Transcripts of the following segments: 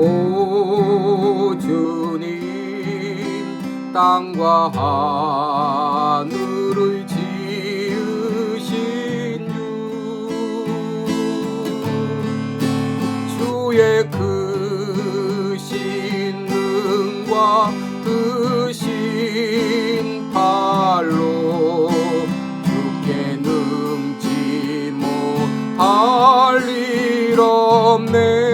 오 주님 땅과 하늘을 지으신 주 주의 크신 능과 드신 팔로 주께 능치 못할 일 없네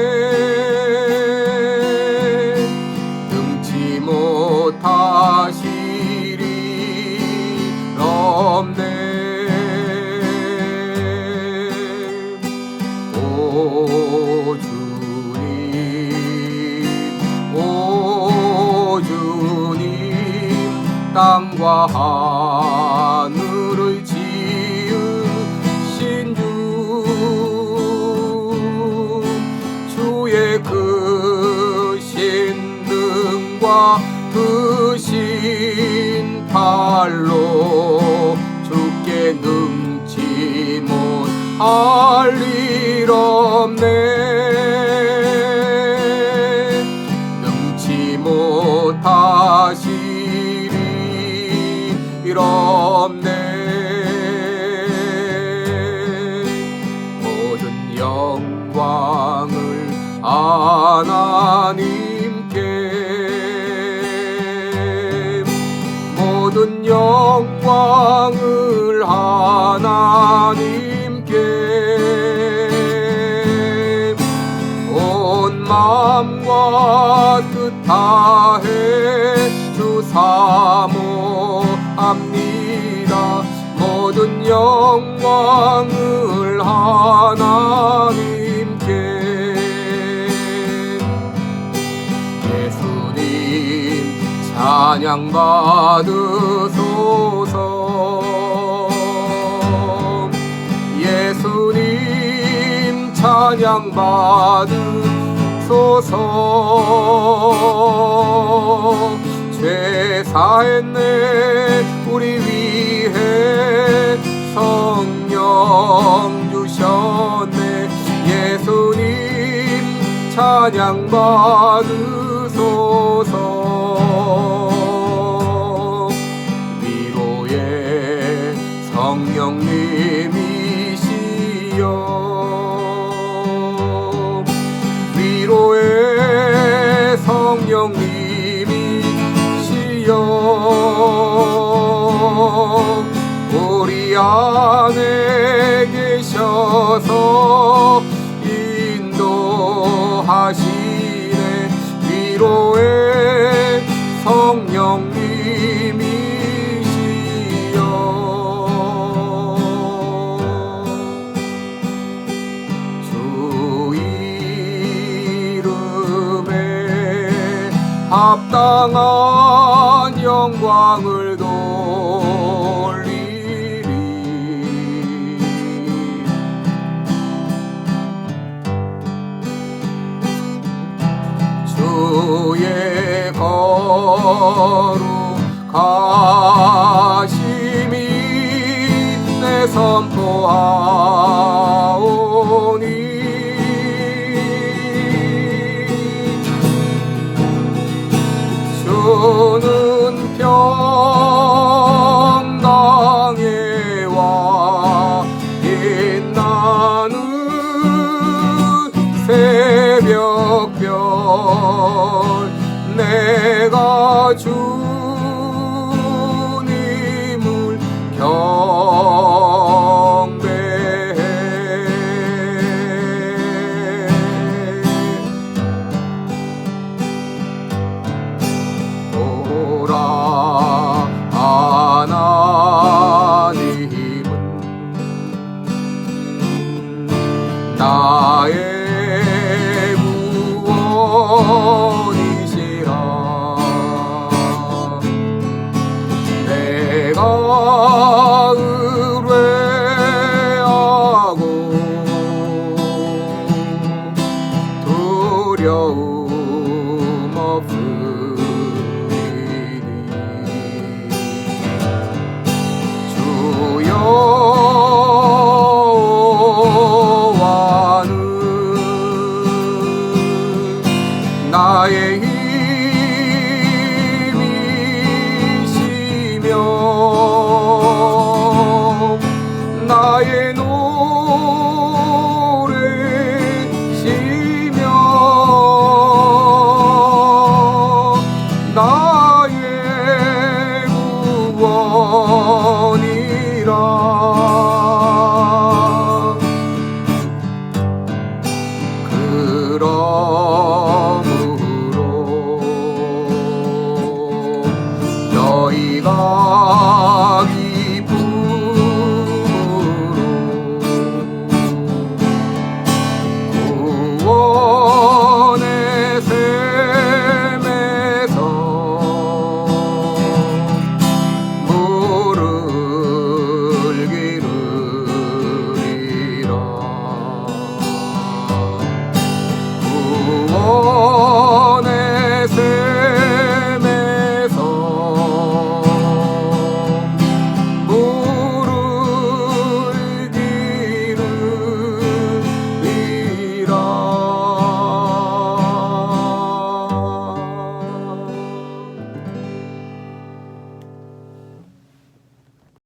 땅과 하늘을 지으신 주. 주의 크신 능과 크신 팔로 주께 능치 못할 일 없네. 능치 못하실 일 없네. 모든 영광을 하나님께. 모든 영광을 하나님께. 온 마음과 뜻 다해 주 사모 영광을 하나님께. 예수님 찬양 받으소서. 예수님 찬양 받으소서. 죄 사했네 우리 위해 성령 주셨네. 예수님 찬양 받으소서. 위로의 성령님이시여. 위로의 성령님 계셔서. 인도하시네. 위로의 성령님이시여. 주 이름에 합당한 영광을 선포하오니. 주는 평강에 와 빛나는 새벽별 내가 주 너희가